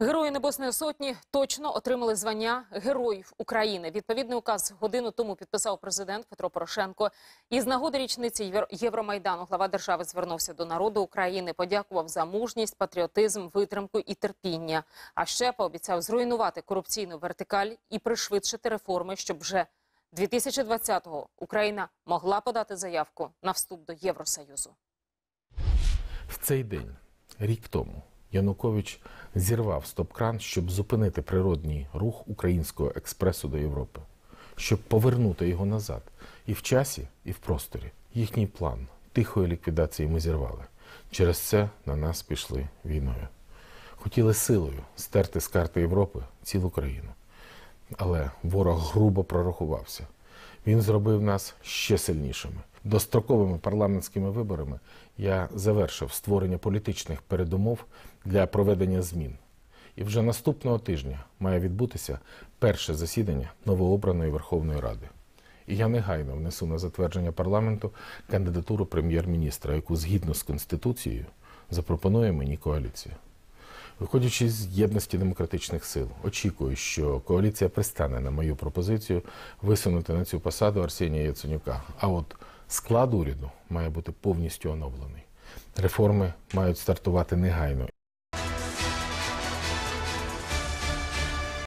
Герої Небесної Сотні точно отримали звання Героїв України. Відповідний указ годину тому підписав президент Петро Порошенко. Із нагоди річниці Євро- Євромайдану глава держави звернувся до народу України, подякував за мужність, патріотизм, витримку і терпіння. А ще пообіцяв зруйнувати корупційну вертикаль і пришвидшити реформи, щоб вже 2020-го Україна могла подати заявку на вступ до Євросоюзу. В цей день, рік тому, Янукович зірвав стоп-кран, щоб зупинити природній рух українського експресу до Європи, щоб повернути його назад і в часі, і в просторі. Їхній план тихої ліквідації ми зірвали. Через це на нас пішли війною. Хотіли силою стерти з карти Європи цілу країну. Але ворог грубо прорахувався. Він зробив нас ще сильнішими. Достроковими парламентськими виборами я завершив створення політичних передумов для проведення змін. І вже наступного тижня має відбутися перше засідання новообраної Верховної Ради. І я негайно внесу на затвердження парламенту кандидатуру прем'єр-міністра, яку згідно з Конституцією запропонує мені коаліція. Виходячи з єдності демократичних сил, очікую, що коаліція пристане на мою пропозицію висунути на цю посаду Арсенія Яценюка. А от склад уряду має бути повністю оновлений. Реформи мають стартувати негайно.